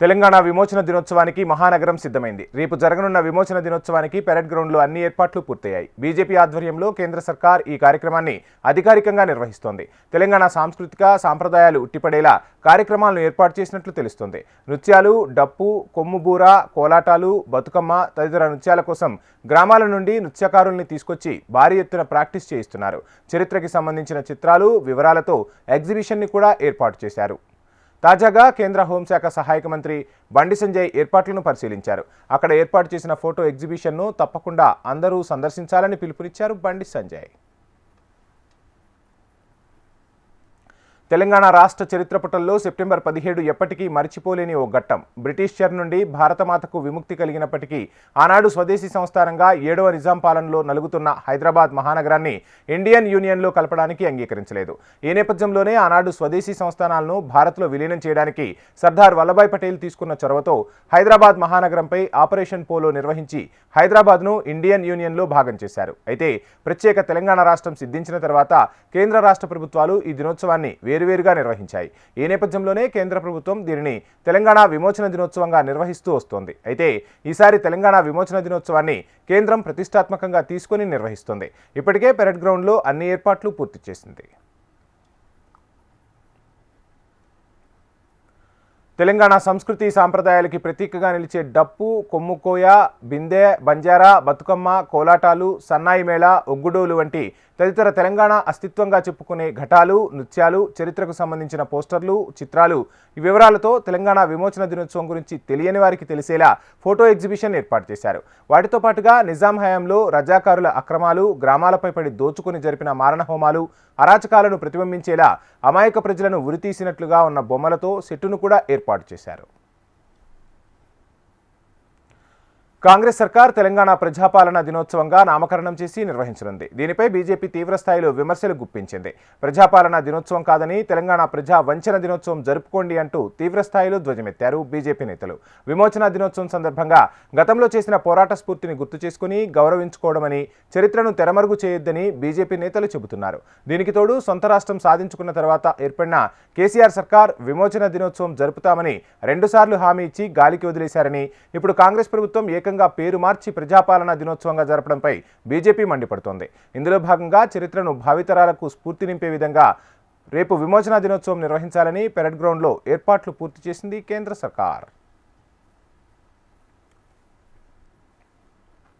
తెలంగాణ విమోచన దినోత్సవానికి మహానగరం సిద్ధమైంది. రేపు జరగనున్న విమోచన దినోత్సవానికి పెరడ్ గ్రౌండ్లో అన్ని ఏర్పాట్లు పూర్తయ్యాయి. బీజేపీ ఆధ్వర్యంలో కేంద్ర సర్కార్ ఈ కార్యక్రమాన్ని అధికారికంగా నిర్వహిస్తోంది. తెలంగాణ సాంస్కృతిక సాంప్రదాయాలు ఉట్టిపడేలా కార్యక్రమాలను ఏర్పాటు చేసినట్లు తెలుస్తోంది. నృత్యాలు డప్పు కొమ్ముబూర కోలాటాలు బతుకమ్మ తదితర నృత్యాల కోసం గ్రామాల నుండి నృత్యకారుల్ని తీసుకొచ్చి భారీ ఎత్తున ప్రాక్టీస్ చేయిస్తున్నారు. చరిత్రకి సంబంధించిన చిత్రాలు వివరాలతో ఎగ్జిబిషన్ని కూడా ఏర్పాటు చేశారు. తాజాగా కేంద్ర హోంశాఖ సహాయక మంత్రి బండి సంజయ్ ఏర్పాట్లను పరిశీలించారు. అక్కడ ఏర్పాటు చేసిన ఫోటో ఎగ్జిబిషన్ను తప్పకుండా అందరూ సందర్శించాలని పిలుపునిచ్చారు బండి సంజయ్. తెలంగాణ రాష్ట్ర చరిత్ర పుటల్లో సెప్టెంబర్ పదిహేడు ఎప్పటికీ మరిచిపోలేని ఓ ఘట్టం. బ్రిటిష్ చర్ నుండి భారతమాతకు విముక్తి కలిగినప్పటికీ ఆనాడు స్వదేశీ సంస్థానంగా ఏడవ నిజాం పాలనలో నలుగుతున్న హైదరాబాద్ మహానగరాన్ని ఇండియన్ యూనియన్లో కలపడానికి అంగీకరించలేదు. ఈ నేపథ్యంలోనే ఆనాడు స్వదేశీ సంస్థానాలను భారత్లో విలీనం చేయడానికి సర్దార్ వల్లభాయ్ పటేల్ తీసుకున్న చొరవతో హైదరాబాద్ మహానగరంపై ఆపరేషన్ పోలో నిర్వహించి హైదరాబాద్ను ఇండియన్ యూనియన్లో భాగం చేశారు. అయితే ప్రత్యేక తెలంగాణ రాష్ట్రం సిద్ధించిన తర్వాత కేంద్ర రాష్ట్ర ప్రభుత్వాలు ఈ దినోత్సవాన్ని వేరు వేర్వేరుగా నిర్వహించాయి. ఈ నేపథ్యంలోనే కేంద్ర ప్రభుత్వం దీనిని తెలంగాణ విమోచన దినోత్సవంగా నిర్వహిస్తూ వస్తోంది. అయితే ఈసారి తెలంగాణ విమోచన దినోత్సవాన్ని కేంద్రం ప్రతిష్టాత్మకంగా తీసుకొని నిర్వహిస్తోంది. ఇప్పటికే పెరడ్ గ్రౌండ్లో అన్ని ఏర్పాట్లు పూర్తి చేసింది. తెలంగాణ సంస్కృతి సాంప్రదాయాలకి ప్రతీకగా నిలిచే డప్పు కొమ్ముకోయ బిందె బంజారా బతుకమ్మ కోలాటాలు సన్నాయి మేళ ఒగ్గుడోలు వంటి తదితర తెలంగాణ అస్తిత్వంగా చెప్పుకునే ఘటాలు నృత్యాలు చరిత్రకు సంబంధించిన పోస్టర్లు చిత్రాలు ఈ వివరాలతో తెలంగాణ విమోచన దినోత్సవం గురించి తెలియని వారికి తెలిసేలా ఫోటో ఎగ్జిబిషన్ ఏర్పాటు చేశారు. వాటితో పాటుగా నిజాం హయాంలో రజాకారుల అక్రమాలు గ్రామాలపై పడి దోచుకుని జరిపిన మారణహోమాలు అరాచకాలను ప్రతిబింబించేలా అమాయక ప్రజలను ఉరితీసినట్లుగా ఉన్న బొమ్మలతో సెట్టును కూడా ఏర్పాటు ఏర్పాటు చేశారు. కాంగ్రెస్ సర్కార్ తెలంగాణ ప్రజాపాలన దినోత్సవంగా నామకరణం చేసి నిర్వహించనుంది. దీనిపై బీజేపీ తీవ్రస్థాయిలో విమర్శలు గుప్పించింది. ప్రజాపాలన దినోత్సవం కాదని తెలంగాణ ప్రజా వంచన దినోత్సవం జరుపుకోండి అంటూ తీవ్రస్థాయిలో ధ్వజమెత్తారు బీజేపీ నేతలు. విమోచన దినోత్సవం సందర్భంగా గతంలో చేసిన పోరాట స్ఫూర్తిని గుర్తు చేసుకుని గౌరవించుకోవడమని చరిత్రను తెరమరుగు చేయొద్దని బీజేపీ నేతలు చెబుతున్నారు. దీనికి తోడు సొంత రాష్ట్రం సాధించుకున్న తర్వాత ఏర్పడిన కేసీఆర్ సర్కార్ విమోచన దినోత్సవం జరుపుతామని రెండుసార్లు హామీ ఇచ్చి గాలికి వదిలేశారని ఇప్పుడు కాంగ్రెస్ ప్రభుత్వం ఏకంగా పేరు మార్చి ప్రజాపాలన దినోత్సవంగా జరపడంపై బీజేపీ మండిపడుతోంది. ఇందులో భాగంగా చరిత్రను భావితరాలకు స్ఫూర్తి నింపే విధంగా రేపు విమోచన దినోత్సవం నిర్వహించాలని పెరడ్ గ్రౌండ్లో ఏర్పాట్లు పూర్తి చేసింది కేంద్ర సర్కార్.